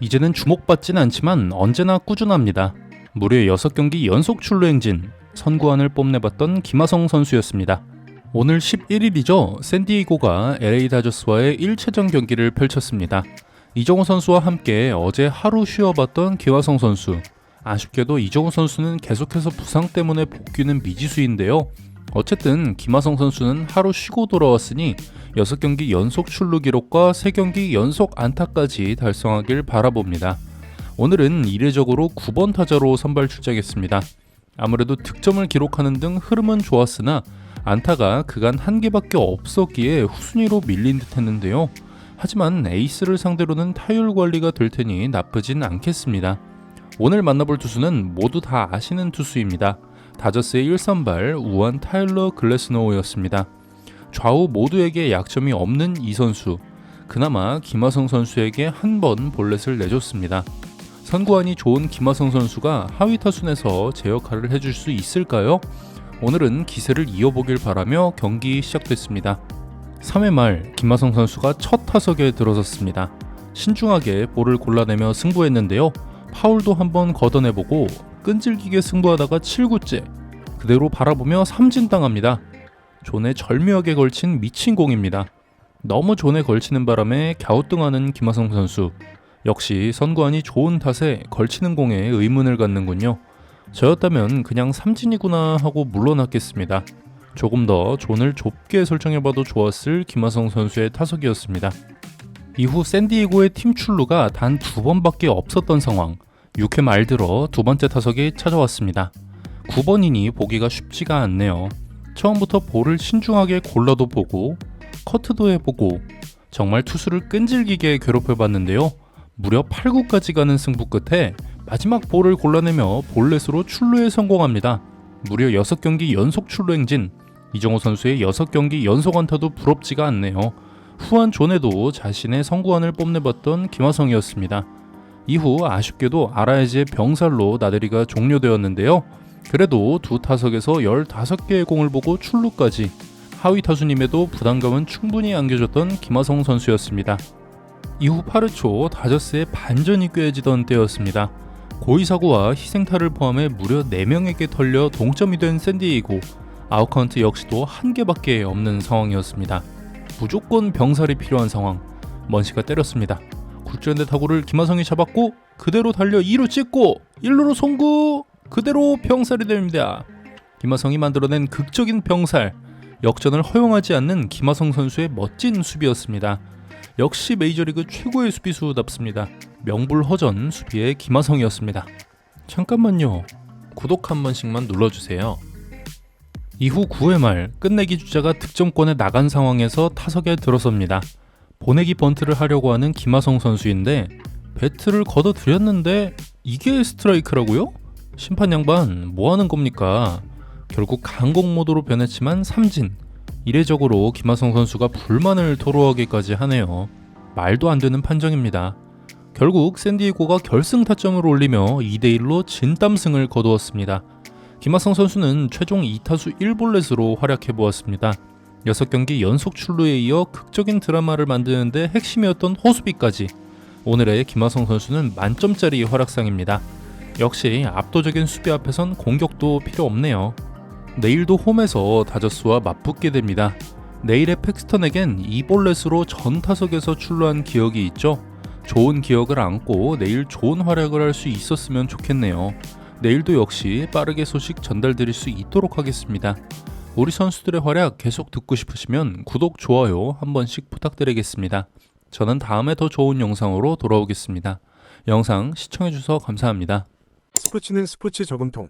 이제는 주목받진 않지만 언제나 꾸준합니다. 무려 6경기 연속 출루 행진, 선구안을 뽐내봤던 김하성 선수였습니다. 오늘 11일이죠. 샌디에이고가 LA 다저스와의 1차전 경기를 펼쳤습니다. 이정호 선수와 함께 어제 하루 쉬어봤던 김하성 선수. 아쉽게도 이정호 선수는 계속해서 부상 때문에 복귀는 미지수인데요. 어쨌든 김하성 선수는 하루 쉬고 돌아왔으니 6경기 연속 출루 기록과 3경기 연속 안타까지 달성하길 바라봅니다. 오늘은 이례적으로 9번 타자로 선발 출장했습니다. 아무래도 득점을 기록하는 등 흐름은 좋았으나 안타가 그간 한 개밖에 없었기에 후순위로 밀린 듯 했는데요. 하지만 에이스를 상대로는 타율 관리가 될 테니 나쁘진 않겠습니다. 오늘 만나볼 투수는 모두 다 아시는 투수입니다. 다저스의 1선발 우한 타일러 글래스노우였습니다. 좌우 모두에게 약점이 없는 이 선수. 그나마 김하성 선수에게 한 번 볼넷을 내줬습니다. 선구안이 좋은 김하성 선수가 하위 타순에서 제 역할을 해줄 수 있을까요? 오늘은 기세를 이어보길 바라며 경기 시작됐습니다. 3회 말 김하성 선수가 첫 타석에 들어섰습니다. 신중하게 볼을 골라내며 승부했는데요. 파울도 한번 걷어내보고 끈질기게 승부하다가 7구째 그대로 바라보며 삼진당합니다. 존에 절묘하게 걸친 미친 공입니다. 너무 존에 걸치는 바람에 갸우뚱하는 김하성 선수. 역시 선구안이 좋은 탓에 걸치는 공에 의문을 갖는군요. 저였다면 그냥 삼진이구나 하고 물러났겠습니다. 조금 더 존을 좁게 설정해봐도 좋았을 김하성 선수의 타석이었습니다. 이후 샌디에고의 팀 출루가 단 두 번밖에 없었던 상황. 6회 말 들어 두 번째 타석이 찾아왔습니다. 9번이니 보기가 쉽지가 않네요. 처음부터 볼을 신중하게 골라도 보고 커트도 해보고 정말 투수를 끈질기게 괴롭혀봤는데요. 무려 8구까지 가는 승부 끝에 마지막 볼을 골라내며 볼넷으로 출루에 성공합니다. 무려 6경기 연속 출루 행진. 이정호 선수의 6경기 연속 안타도 부럽지가 않네요. 후한 존에도 자신의 성구안을 뽐내봤던 김하성이었습니다. 이후 아쉽게도 아라에즈의 병살로 나들이가 종료되었는데요. 그래도 두 타석에서 15개의 공을 보고 출루까지 하위 타수님에도 부담감은 충분히 안겨줬던 김하성 선수였습니다. 이후 8회 초 다저스의 반전이 꾀해지던 때였습니다. 고의사고와 희생타를 포함해 무려 4명에게 털려 동점이 된 샌디에이고 아웃카운트 역시도 한 개밖에 없는 상황이었습니다. 무조건 병살이 필요한 상황. 먼시가 때렸습니다. 굴절된 타구를 김하성이 잡았고 그대로 달려 2루 찍고 1루로 송구 그대로 병살이 됩니다. 김하성이 만들어낸 극적인 병살 역전을 허용하지 않는 김하성 선수의 멋진 수비였습니다. 역시 메이저리그 최고의 수비수답습니다. 명불허전 수비의 김하성이었습니다. 잠깐만요. 구독 한 번씩만 눌러주세요. 이후 9회 말 끝내기 주자가 득점권에 나간 상황에서 타석에 들어섭니다. 보내기 번트를 하려고 하는 김하성 선수인데 배트를 걷어들였는데 이게 스트라이크라고요? 심판 양반 뭐 하는 겁니까? 결국 강공 모드로 변했지만 삼진. 이례적으로 김하성 선수가 불만을 토로하기까지 하네요. 말도 안 되는 판정입니다. 결국 샌디에고가 결승 타점을 올리며 2대1로 진땀승을 거두었습니다. 김하성 선수는 최종 2타수 1볼넷으로 활약해 보았습니다. 6경기 연속 출루에 이어 극적인 드라마를 만드는데 핵심이었던 호수비까지 오늘의 김하성 선수는 만점짜리 활약상입니다. 역시 압도적인 수비 앞에선 공격도 필요 없네요. 내일도 홈에서 다저스와 맞붙게 됩니다. 내일의 팩스턴에겐 2볼넷으로 전 타석에서 출루한 기억이 있죠. 좋은 기억을 안고 내일 좋은 활약을 할 수 있었으면 좋겠네요. 내일도 역시 빠르게 소식 전달드릴 수 있도록 하겠습니다. 우리 선수들의 활약 계속 듣고 싶으시면 구독, 좋아요 한 번씩 부탁드리겠습니다. 저는 다음에 더 좋은 영상으로 돌아오겠습니다. 영상 시청해주셔서 감사합니다. 스포츠는 스포츠 저금통